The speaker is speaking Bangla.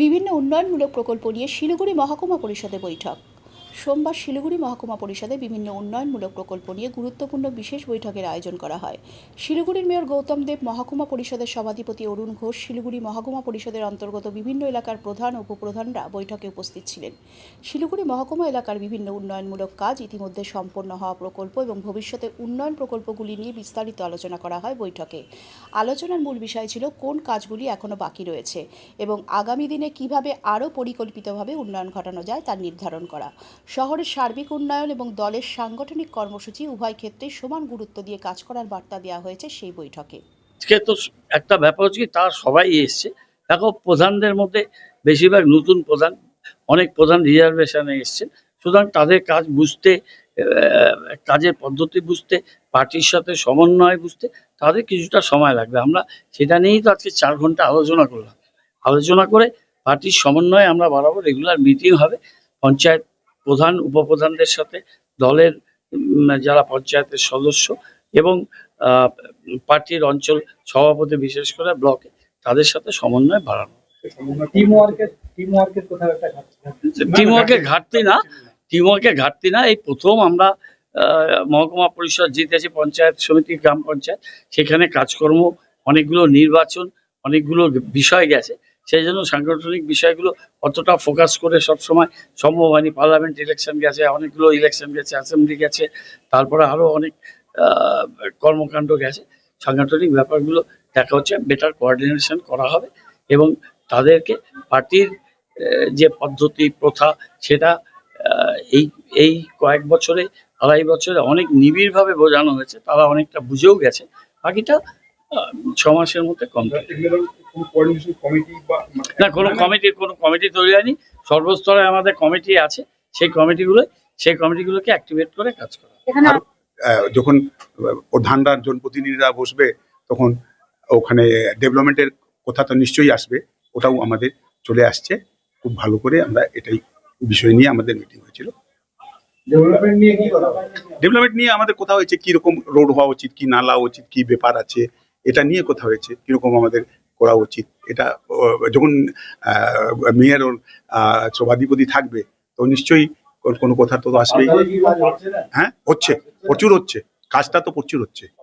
বিভিন্ন উন্নয়নমূলক প্রকল্প নিয়ে শিলিগুড়ি মহকুমা পরিষদে বৈঠক। সোমবার শিলিগুড়ি মহকুমা পরিষদে বিভিন্ন উন্নয়নমূলক প্রকল্প নিয়ে গুরুত্বপূর্ণ বিশেষ বৈঠকের আয়োজন করা হয়। শিলিগুড়ির মেয়র গৌতম দেব, মহকুমা পরিষদের সভাধিপতি অরুণ ঘোষ, শিলিগুড়ি মহকুমা পরিষদের অন্তর্গত বিভিন্ন এলাকার প্রধান উপপ্রধানরা বৈঠকে উপস্থিত ছিলেন। শিলিগুড়ি মহকুমা এলাকার বিভিন্ন উন্নয়নমূলক কাজ ইতিমধ্যে সম্পন্ন হওয়া প্রকল্প এবং ভবিষ্যতে উন্নয়ন প্রকল্পগুলি নিয়ে বিস্তারিত আলোচনা করা হয় বৈঠকে। আলোচনার মূল বিষয় ছিল কোন কাজগুলি এখনও বাকি রয়েছে এবং আগামী দিনে কীভাবে আরও পরিকল্পিতভাবে উন্নয়ন ঘটানো যায় তার নির্ধারণ করা। শহরের সার্বিক উন্নয়ন এবং দলের সাংগঠনিক কর্মসূচি উভয় ক্ষেত্রে সমান গুরুত্ব দিয়ে কাজ করার বার্তা দেওয়া হয়েছে সেই বৈঠকে। তো একটা ব্যাপার হচ্ছে তার সবাই এসছে। দেখো, প্রধানদের মধ্যে বেশিরভাগ নতুন প্রধান, অনেক প্রধান রিজার্ভেশনে এসছেন সুতরাং তাদের কাজ বুঝতে কাজের পদ্ধতি বুঝতে, পার্টির সাথে সমন্বয় বুঝতে তাদের কিছুটা সময় লাগবে। আমরা সেটা নিয়েই তো আজকে চার ঘণ্টা আলোচনা করলাম। আলোচনা করে পার্টির সমন্বয়ে আমরা বাড়াবো রেগুলার মিটিং হবে, পঞ্চায়েত প্রধান উপপ্রধানদের সাথে দলের যারা পঞ্চায়েতের সদস্য এবং পার্টির অঞ্চল সভাপতি বিশেষ করে ব্লকে তাদের সাথে সমন্বয় বাড়ানো। টিম ওয়ার্কের টিম ওয়ার্কের কোথাও একটা ঘাটতি না টিম ওয়ার্কের ঘাটতি না এই প্রথম আমরা মহকুমা পরিষদ জিতেছি পঞ্চায়েত সমিতি গ্রাম পঞ্চায়েত। সেখানে কাজকর্ম অনেকগুলো নির্বাচন অনেকগুলো বিষয় গেছে। সেই জন্য সাংগঠনিক বিষয়গুলো অতটা ফোকাস করে সবসময় সম্ভব হয়নি পার্লামেন্ট ইলেকশন গেছে, অনেকগুলো ইলেকশন গেছে অ্যাসেম্বলি গেছে, তারপরে আরও অনেক কর্মকাণ্ড গেছে। সাংগঠনিক ব্যাপারগুলো দেখা হচ্ছে বেটার কোঅর্ডিনেশন করা হবে এবং তাদেরকে পার্টির যে পদ্ধতি, প্রথা সেটা এই এই কয়েক বছরে, আড়াই বছরে অনেক নিবিড়ভাবে বোঝানো হয়েছে, তারা অনেকটা বুঝেও গেছে। বাকিটা ছ মাসের মধ্যে কমপ্লিট। কোনো কোঅর্ডিনেশন কমিটি বা না কোনো কমিটি কোনো কমিটি তৈরি হয়নি। সর্বস্তরে আমাদের কমিটি আছে। সেই কমিটিগুলো সেই কমিটিগুলোকে অ্যাক্টিভেট করে কাজ করা। আহ, যখন প্রধানরা জনপ্রতিনিধিরা বসবে তখন ওখানে ডেভেলপমেন্টের কথা তো নিশ্চয়ই আসবে। ওটাও আমাদের চলে আসছে। খুব ভালো করে আমরা এটাই বিষয় নিয়ে আমাদের মিটিং হয়েছিল। ডেভেলপমেন্ট নিয়ে ডেভেলপমেন্ট নিয়ে আমাদের কথা হয়েছে কীরকম রোড হওয়া উচিত কি নালা উচিত কি ব্যাপার আছে? এটা নিয়ে কথা হয়েছে কীরকম আমাদের করা উচিত। এটা যখন মেয়ের মেয়র ওর আহ, সভাধিপতি থাকবে তো নিশ্চয়ই কোনো কথা তো আসবেই। হ্যাঁ হচ্ছে প্রচুর হচ্ছে কাজটা তো প্রচুর হচ্ছে।